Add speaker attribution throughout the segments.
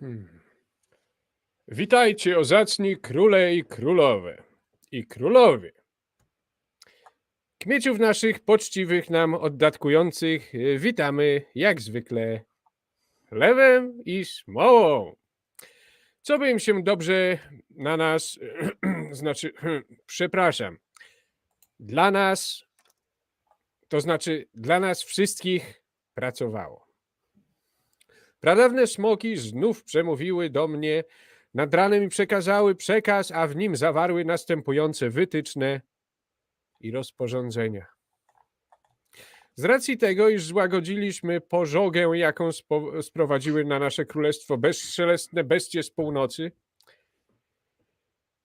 Speaker 1: Hmm. Witajcie, ozacni króle i królowe i królowie. Kmieciów naszych poczciwych nam oddatkujących y, witamy jak zwykle chlebem i smołą. Co by im się dobrze na nas, znaczy, przepraszam, dla nas, to znaczy dla nas wszystkich pracowało. Pradawne smoki znów przemówiły do mnie, nad ranem mi przekazały przekaz, a w nim zawarły następujące wytyczne i rozporządzenia. Z racji tego, iż złagodziliśmy pożogę, jaką sprowadziły na nasze królestwo bezszelestne bestie z północy,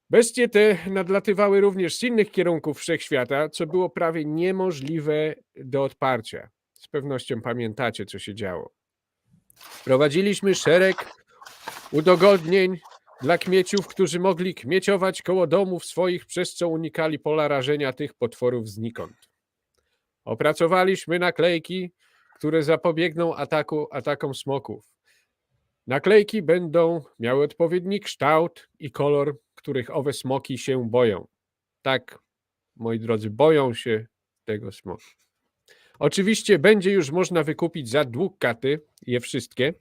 Speaker 1: bestie te nadlatywały również z innych kierunków wszechświata, co było prawie niemożliwe do odparcia. Z pewnością pamiętacie, co się działo. Wprowadziliśmy szereg udogodnień dla kmieciów, którzy mogli kmieciować koło domów swoich, przez co unikali pola rażenia tych potworów znikąd. Opracowaliśmy naklejki, które zapobiegną ataku, atakom smoków. Naklejki będą miały odpowiedni kształt i kolor, których owe smoki się boją. Tak, moi drodzy, boją się tego smoka. Oczywiście będzie już można wykupić za dług katy je wszystkie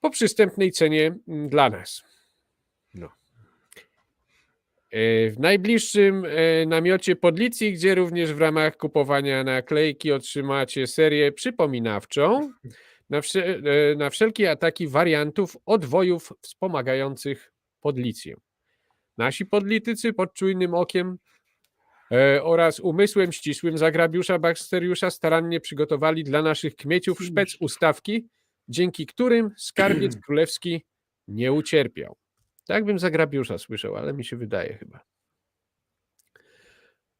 Speaker 1: po przystępnej cenie mm, dla nas. No. E, W najbliższym e, namiocie Podlicji, gdzie również w ramach kupowania naklejki otrzymacie serię przypominawczą na, e, na wszelkie ataki wariantów odwojów wspomagających Podlicję. Nasi podlitycy pod czujnym okiem oraz umysłem ścisłym zagrabiusza Baksteriusza starannie przygotowali dla naszych kmieciów szpec ustawki, dzięki którym skarbiec królewski nie ucierpiał. Tak bym zagrabiusza słyszał, ale mi się wydaje chyba.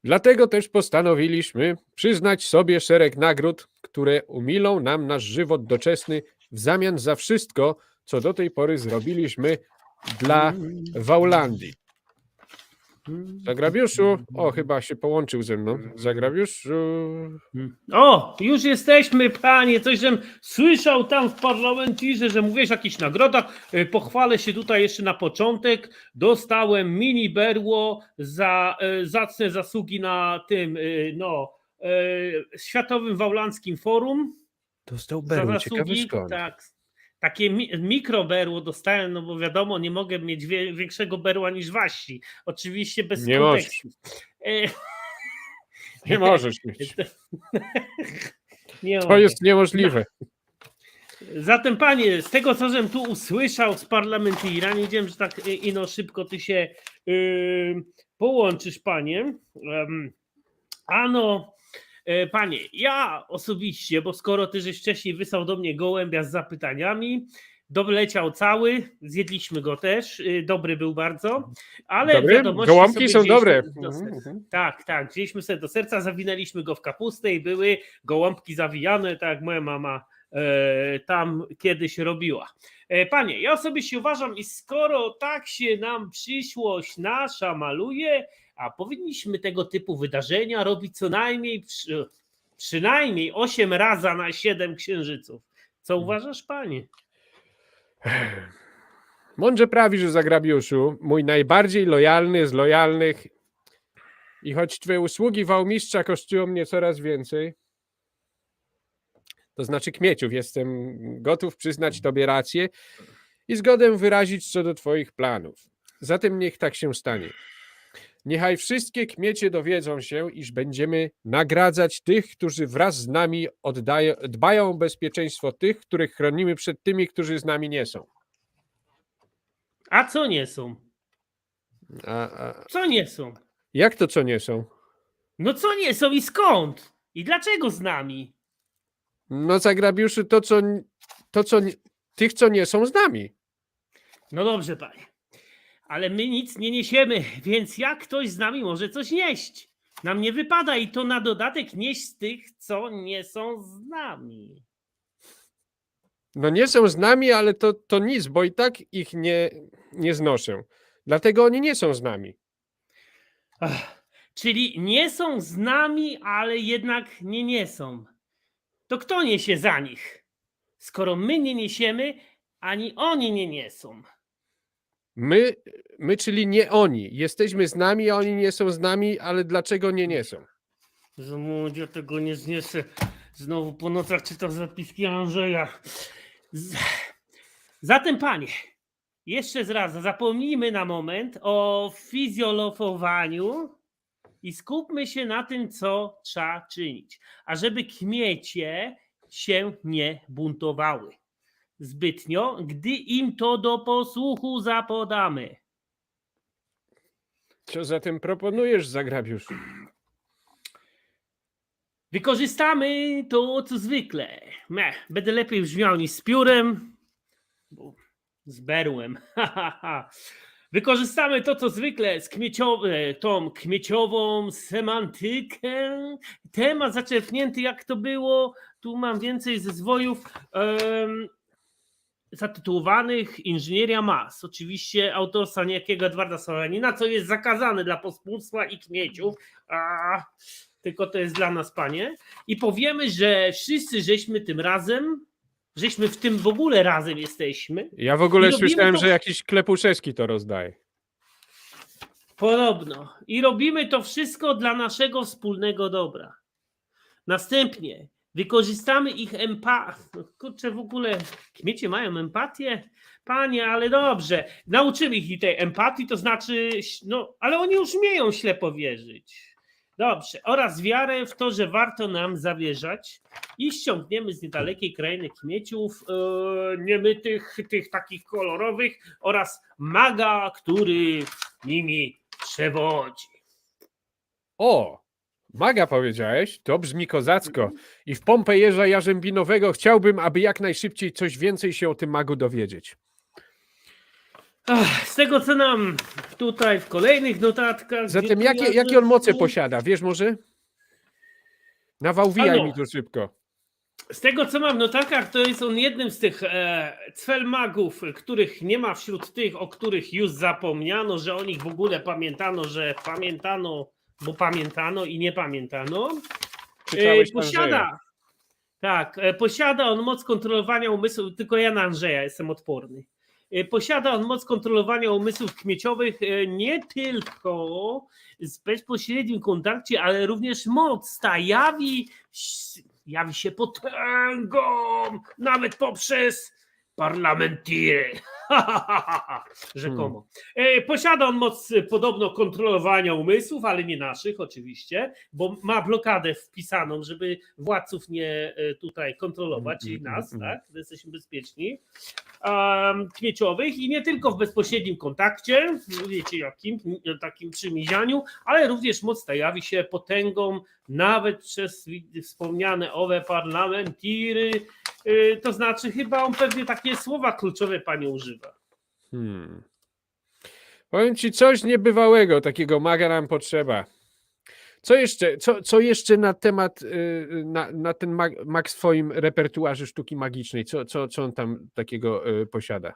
Speaker 1: Dlatego też postanowiliśmy przyznać sobie szereg nagród, które umilą nam nasz żywot doczesny w zamian za wszystko, co do tej pory zrobiliśmy dla Waulandii. Zagrabiuszu, o chyba się połączył ze mną. Zagrabiuszu,
Speaker 2: O, już jesteśmy, panie. Coś żem słyszał tam w parlamentirze, że mówiłeś o jakichś nagrodach. E, Pochwalę się tutaj jeszcze na początek. Dostałem mini berło za e, zacne zasługi na tym, e, no, Światowym Wałlanckim Forum.
Speaker 1: dostał berło, ciekawe
Speaker 2: zasługi,
Speaker 1: skąd.
Speaker 2: tak. Takie mi, mikroberło dostałem, no bo wiadomo, nie mogę mieć większego berła niż wasi. Oczywiście bez
Speaker 1: Nie
Speaker 2: kontekstu. E,
Speaker 1: Nie możesz mieć.
Speaker 2: nie
Speaker 1: To
Speaker 2: mogę.
Speaker 1: jest niemożliwe.
Speaker 2: Zatem panie, z tego co żem tu usłyszał z parlamentira, nie wiem, że tak y, ino szybko ty się y, połączysz, panie. Em, ano, e, panie, ja osobiście, bo skoro ty żeś wcześniej wysłał do mnie gołębia z zapytaniami, doleciał cały, zjedliśmy go też, y, dobry był bardzo, ale
Speaker 1: Dobry?
Speaker 2: wiadomości
Speaker 1: Gołąbki są dobre.
Speaker 2: do
Speaker 1: Mhm, mhm.
Speaker 2: Tak, tak, wzięliśmy sobie do serca, zawinęliśmy go w kapustę i były gołąbki zawijane, tak jak moja mama e, tam kiedyś robiła. E, panie, ja osobiście uważam, i skoro tak się nam przyszłość nasza maluje, a powinniśmy tego typu wydarzenia robić co najmniej przy, przynajmniej 8 razy na 7 księżyców. Co uważasz, panie?
Speaker 1: Mądrze prawisz, Zagrabiuszu, mój najbardziej lojalny z lojalnych i choć twoje usługi wałmistrza kosztują mnie coraz więcej, to znaczy kmieciów, jestem gotów przyznać tobie rację i zgodę wyrazić co do twoich planów. Zatem niech tak się stanie. Niechaj wszystkie kmiecie dowiedzą się, iż będziemy nagradzać tych, którzy wraz z nami oddają, dbają o bezpieczeństwo tych, których chronimy przed tymi, którzy z nami nie są.
Speaker 2: A co nie są?
Speaker 1: A, a,
Speaker 2: Co nie są?
Speaker 1: jak to co nie są?
Speaker 2: No co nie są i skąd? I dlaczego z nami?
Speaker 1: No zagrabiuszy to co, to, co tych, co nie są z nami.
Speaker 2: No dobrze, panie. Ale my nic nie niesiemy, więc jak ktoś z nami może coś nieść? Nam nie wypada i to na dodatek nieść z tych, co nie są z nami.
Speaker 1: No nie są z nami, ale to, to nic, bo i tak ich nie, nie znoszę. Dlatego oni nie są z nami.
Speaker 2: Ach, czyli nie są z nami, ale jednak nie niesą. To kto niesie za nich? Skoro my nie niesiemy, ani oni nie niesą.
Speaker 1: My, my, czyli nie oni. Jesteśmy z nami, a oni nie są z nami, ale dlaczego nie nie są?
Speaker 2: Za młodzie tego nie zniesę. Znowu po nocach czytam zapiski Andrzeja. Z... Zatem, panie, jeszcze raz zapomnijmy na moment o fizjolofowaniu i skupmy się na tym, co trzeba czynić. A żeby kmiecie się nie buntowały zbytnio, gdy im to do posłuchu zapodamy.
Speaker 1: Co zatem proponujesz, Zagrabiusz?
Speaker 2: Wykorzystamy to, co zwykle. Meh, będę lepiej brzmiał niż z piórem, bo z berłem. Wykorzystamy to, co zwykle, z kmiecio- tą kmieciową semantykę. Temat zaczerpnięty, jak to było. Tu mam więcej zezwojów em, zatytułowanych Inżynieria Mas. Oczywiście autorstwa niejakiego Edwarda Solenina, co jest zakazane dla pospólstwa i kmieciów. A, tylko to jest dla nas, panie. I powiemy, że wszyscy żeśmy tym razem, żeśmy w tym w ogóle razem jesteśmy.
Speaker 1: Ja w ogóle
Speaker 2: I
Speaker 1: słyszałem,
Speaker 2: to-
Speaker 1: że jakiś Klepuszewski to rozdaje.
Speaker 2: Podobno. I robimy to wszystko dla naszego wspólnego dobra. Następnie wykorzystamy ich empatię. Kurczę, w ogóle kmiecie mają empatię? Panie, ale dobrze. Nauczymy ich tej empatii, to znaczy, no, ale oni już umieją ślepo wierzyć. Dobrze. Oraz wiarę w to, że warto nam zawierzać i ściągniemy z niedalekiej krainy kmieciów e, niemytych, tych takich kolorowych oraz maga, który nimi przewodzi.
Speaker 1: O! Maga powiedziałeś? To brzmi kozacko. I w pompę jeża jarzębinowego chciałbym, aby jak najszybciej coś więcej się o tym magu dowiedzieć.
Speaker 2: Ach, z tego, co nam tutaj w kolejnych notatkach.
Speaker 1: Zatem jakie,
Speaker 2: kojarzy-
Speaker 1: jakie on moce posiada? Wiesz może? Nawałwijaj
Speaker 2: Ano.
Speaker 1: mi to szybko.
Speaker 2: Z tego, co mam w notatkach, to jest on jednym z tych e, cwelmagów, których nie ma wśród tych, o których już zapomniano, że o nich w ogóle pamiętano, że pamiętano, bo pamiętano i nie pamiętano. E, posiada. Tak, e, posiada on moc kontrolowania umysłu, tylko ja na Andrzeja jestem odporny. E, Posiada on moc kontrolowania umysłów kmieciowych nie tylko z bezpośrednim kontakcie, ale również moc ta jawi, jawi się potęgą, nawet poprzez parlamentiry. Rzekomo. E, Posiada on moc podobno kontrolowania umysłów, ale nie naszych oczywiście, bo ma blokadę wpisaną, żeby władców nie e, tutaj kontrolować, czyli
Speaker 1: Mm, mm,
Speaker 2: nas,
Speaker 1: mm,
Speaker 2: tak? Jesteśmy bezpieczni. Um, kmieciowych i nie tylko w bezpośrednim kontakcie, wiecie jakim, takim przymiezianiu, ale również moc ta jawi się potęgą nawet przez wspomniane owe parlamentiry, to znaczy chyba on pewnie takie słowa kluczowe panie używa.
Speaker 1: Hmm. Powiem ci coś niebywałego, takiego maga nam potrzeba. Co jeszcze, co, co jeszcze na temat, y, na, na ten mag, mag w swoim repertuarze sztuki magicznej, co, co, co on tam takiego y, posiada?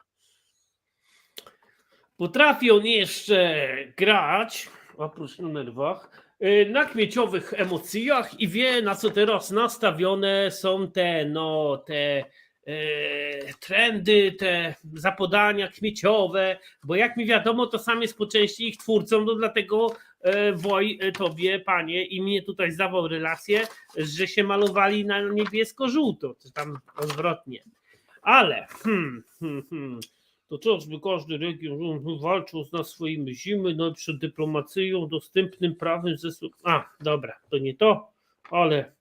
Speaker 2: Potrafi on jeszcze grać, oprócz na nerwach, y, na kmieciowych emocjach i wie, na co teraz nastawione są te, no, te e, trendy, te zapodania kmieciowe, bo jak mi wiadomo, to sam jest po części ich twórcą, no dlatego e, Woj e, tobie, panie, i mnie tutaj zdawał relację, że się malowali na niebiesko-żółto, czy tam odwrotnie. Ale, hmm, hmm, hmm, to co, żeby każdy region walczył na swoimi zimy, no i przed dyplomacją, dostępnym prawem ze... A, dobra, to nie to, ale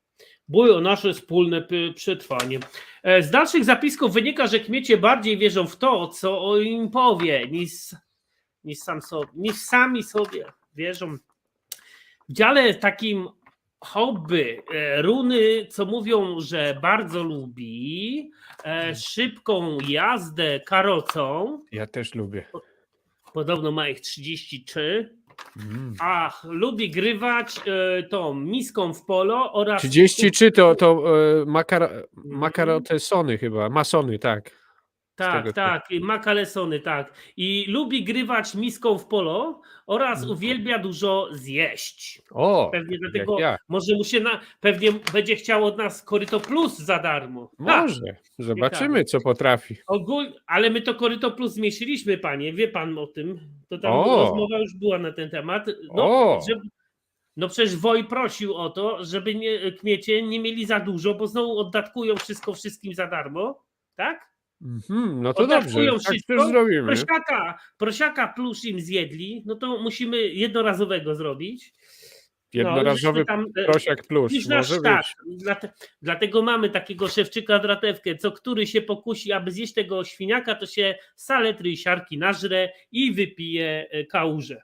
Speaker 2: bój o nasze wspólne przetrwanie. E, Z dalszych zapisków wynika, że kmiecie bardziej wierzą w to, co im powie, niż, niż, sam sobie, niż sami sobie wierzą. W dziale takim hobby e, runy, co mówią, że bardzo lubi, e, szybką jazdę karocą,
Speaker 1: Ja też lubię.
Speaker 2: podobno ma ich 33,
Speaker 1: Mm.
Speaker 2: a lubi grywać e, tą miską w polo oraz
Speaker 1: 33 to, to y, makar, makarotesony chyba, masony, tak.
Speaker 2: Tak, tak, i ma kalesony, tak. I lubi grywać miską w polo oraz
Speaker 1: Mhm.
Speaker 2: uwielbia dużo zjeść.
Speaker 1: O,
Speaker 2: Pewnie
Speaker 1: jak
Speaker 2: dlatego
Speaker 1: ja.
Speaker 2: może mu się na, pewnie będzie chciał od nas koryto plus za darmo. Ha,
Speaker 1: Może. Zobaczymy, co potrafi.
Speaker 2: ogól, ale my to koryto plus zmniejszyliśmy, panie, wie pan o tym. To tam
Speaker 1: O.
Speaker 2: rozmowa już była na ten temat. No, żeby, no przecież Woj prosił o to, żeby nie, kmiecie nie mieli za dużo, bo znowu oddatkują wszystko wszystkim za darmo, tak?
Speaker 1: Mhm, no to dobrze. Tak
Speaker 2: wszystko,
Speaker 1: też zrobimy.
Speaker 2: Prosiaka, prosiaka plus im zjedli, no to musimy jednorazowego zrobić.
Speaker 1: Jednorazowy
Speaker 2: żeśmy tam, e,
Speaker 1: prosiak plus. Może
Speaker 2: tak. Dlate, dlatego mamy takiego szewczyka dratewkę, co który się pokusi, aby zjeść tego świniaka, to się saletry i siarki nażre i wypije e, kałużę.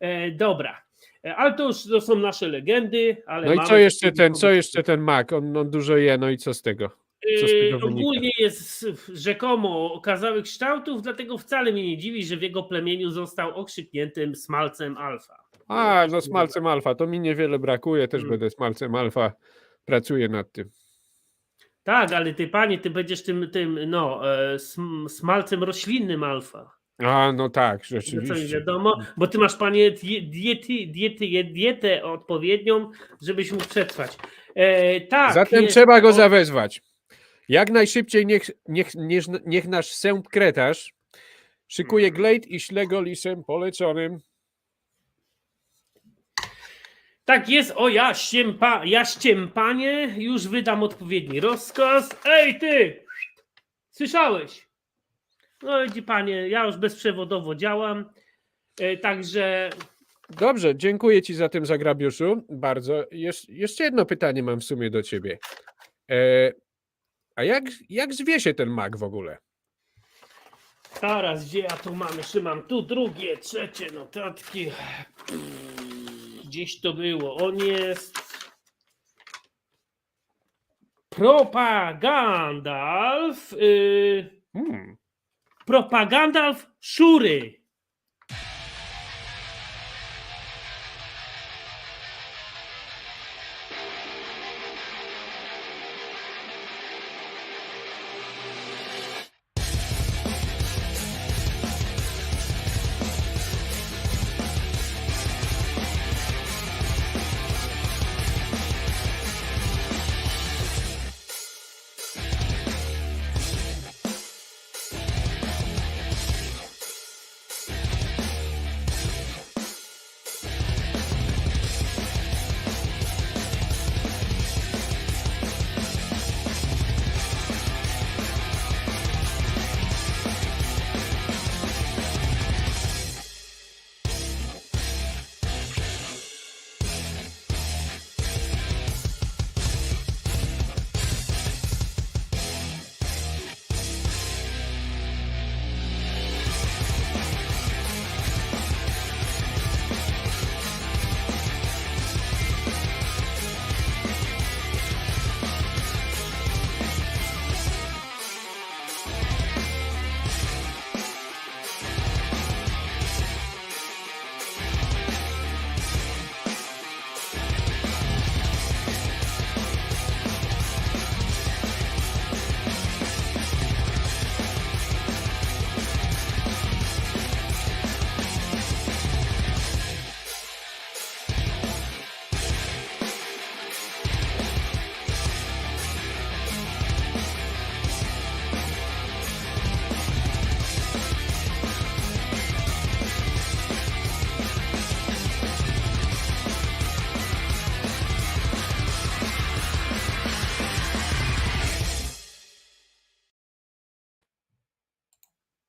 Speaker 2: E, dobra. E, Ale to już to są nasze legendy.
Speaker 1: No i co jeszcze ten, co jeszcze ten mak? On, on dużo je, no i co z tego?
Speaker 2: Yy, ogólnie jest rzekomo okazałych kształtów, dlatego wcale mnie nie dziwi, że w jego plemieniu został okrzykniętym smalcem alfa.
Speaker 1: A, no smalcem alfa, to mi niewiele brakuje, też
Speaker 2: Mm.
Speaker 1: będę smalcem alfa. Pracuję nad tym.
Speaker 2: Tak, ale ty panie, ty będziesz tym, tym no, e, sm, smalcem roślinnym alfa.
Speaker 1: A, no tak, rzeczywiście.
Speaker 2: wiadomo, bo ty masz panie die- diety, diety, dietę odpowiednią, żebyś mógł przetrwać. E, tak.
Speaker 1: Zatem trzeba go
Speaker 2: to-
Speaker 1: zawezwać. Jak najszybciej niech, niech, niech, niech nasz sęp kretarz szykuje
Speaker 2: Mhm.
Speaker 1: glejt i śle go lisem poleconym.
Speaker 2: Tak jest, o jaściem, pa, jaściem panie, już wydam odpowiedni rozkaz. Ej ty! Słyszałeś? No widzi panie, ja już bezprzewodowo działam, e, także
Speaker 1: Dobrze, dziękuję ci za tym zagrabiuszu. Bardzo. Jesz, jeszcze jedno pytanie mam w sumie do ciebie. E, a jak, jak zwie się ten mak w ogóle?
Speaker 2: Zaraz, gdzie ja tu mam? Jeszcze mam tu drugie, trzecie notatki. Gdzieś to było. On jest. Propagandalf. Yy,
Speaker 1: Hmm.
Speaker 2: propagandalf Szury.